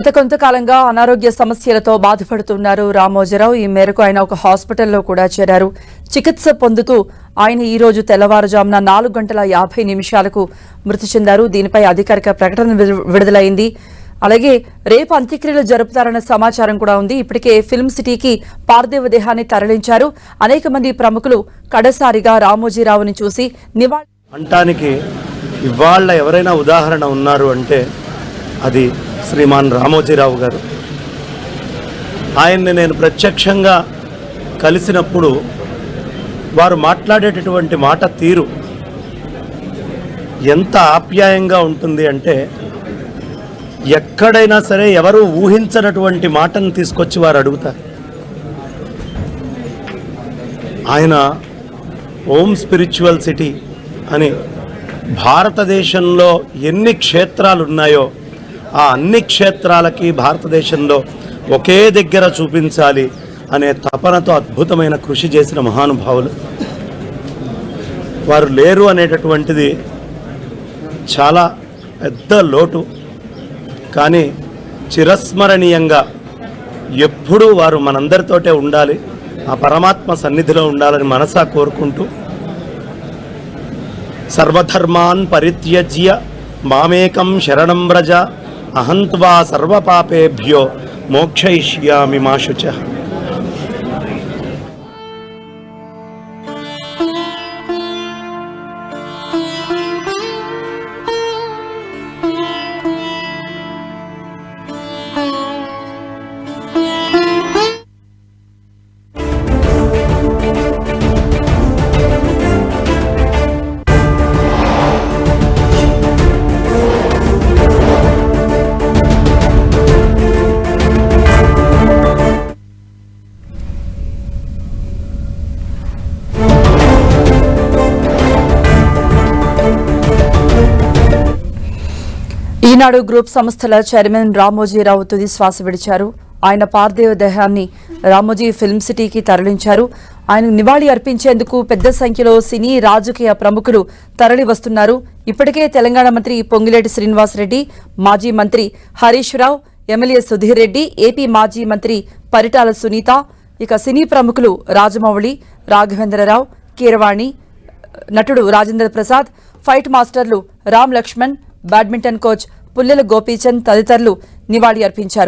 గత కొంతకాలంగా అనారోగ్య సమస్యలతో బాధపడుతున్నారు రామోజీరావు. ఈ మేరకు ఆయన ఒక హాస్పిటల్లో కూడా చేరారు. చికిత్స పొందుతూ ఆయన ఈ రోజు తెల్లవారుజామున నాలుగు గంటల యాభై నిమిషాలకు మృతి చెందారు. దీనిపై అధికారిక ప్రకటన విడు- విడుదలైంది. అలాగే రేపు అంత్యక్రియలు జరుపుతారన్న సమాచారం కూడా ఉంది. ఇప్పటికే ఫిల్మ్ సిటీకి పార్థివ దేహాన్ని తరలించారు. అనేక మంది ప్రముఖులు కడసారిగా రామోజీరావుని చూసి నివాళి అంటానికి ఇవాళ ఎవరైనా ఉదాహరణ ఉన్నారు అంటే అది శ్రీమాన్ రామోజీరావు గారు. ఆయన్ని నేను ప్రత్యక్షంగా కలిసినప్పుడు వారు మాట్లాడేటటువంటి మాట తీరు ఎంత ఆప్యాయంగా ఉంటుంది అంటే ఎక్కడైనా సరే ఎవరు ఊహించనటువంటి మాటను తీసుకొచ్చి వారు అడుగుతారు. ఆయన ఓం స్పిరిచువల్ సిటీ అని భారతదేశంలో ఎన్ని క్షేత్రాలు ఉన్నాయో ఆ అన్ని క్షేత్రాలకి భారతదేశంలో ఒకే దగ్గర చూపించాలి అనే తపనతో అద్భుతమైన కృషి చేసిన మహానుభావులు. వారు లేరు అనేటటువంటిది చాలా పెద్ద లోటు. కానీ చిరస్మరణీయంగా ఎప్పుడూ వారు మనందరితోటే ఉండాలి ఆ పరమాత్మ సన్నిధిలో ఉండాలని మనసా కోరుకుంటూ. సర్వధర్మాన్ పరిత్యజ్య మామేకం శరణం వ్రజ अहंत्वा सर्वपापेभ्यो मोक्षयिष्यामि मा शुचः। ఈనాడు గ్రూప్ సంస్థల చైర్మన్ రామోజీరావు తుది శ్వాస విడిచారు. ఆయన పార్థివ దేహాన్ని రామోజీ ఫిల్మ్ సిటీకి తరలించారు. ఆయన నివాళి అర్పించేందుకు పెద్ద సంఖ్యలో సినీ రాజకీయ ప్రముఖులు తరలి వస్తున్నారు. ఇప్పటికే తెలంగాణ మంత్రి పొంగిలేటి శ్రీనివాసరెడ్డి మాజీ మంత్రి హరీష్ రావు ఎమ్మెల్యే సుధీర్ రెడ్డి ఏపీ మాజీ మంత్రి పరిటాల సునీత ఇక సినీ ప్రముఖులు రాజమౌళి రాఘవేంద్రరావు కీరవాణి నటుడు రాజేంద్ర ప్రసాద్ ఫైట్ మాస్టర్లు రామ్ లక్ష్మణ్ బ్యాడ్మింటన్ కోచ్ పుల్లెల గోపీచంద్ తదితరులు నివాళి అర్పించారు.